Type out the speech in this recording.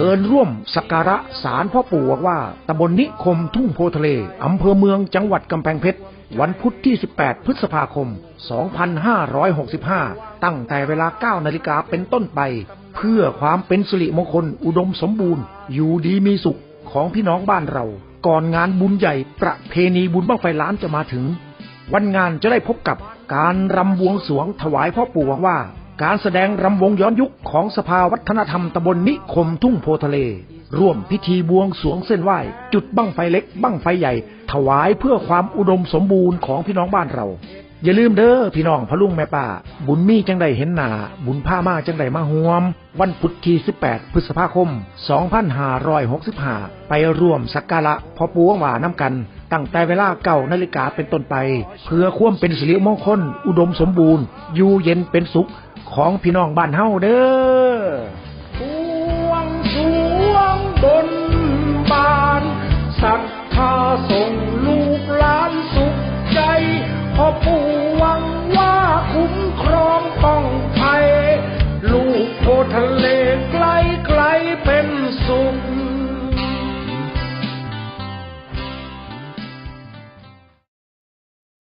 ชิญร่วมสักการะศาลพ่อปู่ว่าตำบลนิคมทุ่งโพทะเล อำเภอเมืองจังหวัดกำแพงเพชร วันพุธที่ 18 พฤษภาคม 2565 ตั้งแต่เวลา 9 นาฬิกาเป็นต้นไป เพื่อความเป็นสิริมงคลอุดมสมบูรณ์ อยู่ดีมีสุขของพี่น้องบ้านเรา ก่อนงานบุญใหญ่ประเพณีบุญบ้างไฟล้านจะมาถึง วันงานจะได้พบกับการรำบวงสวงถวายพ่อปู่ว่า การแสดงรำวงย้อนยุคของสภาวัฒนธรรมตำบลนิคมทุ่งโพทะเล ร่วมพิธีบวงสวงเส้นไหว้ จุดบั้งไฟเล็ก บั้งไฟใหญ่ ถวายเพื่อความอุดมสมบูรณ์ของพี่น้องบ้านเรา อย่าลืมเด้อพี่น้องพะลุงแม่ป้า บุญมีจังไดเห็นหนา บุญผ้ามาจังไดมาห่วม วันพุธที่ 18 พฤษภาคม 2565 ไปร่วมสักการะพ่อปู่หวาน้ำกันตั้งแต่เวลาเก้านาฬิกาเป็นต้นไป เพื่อควมเป็นสิริมงคล อุดมสมบูรณ์ อยู่เย็นเป็นสุข ของพี่น้องบ้านเฮาเด้อวงสวงบนบานศรัทธาสง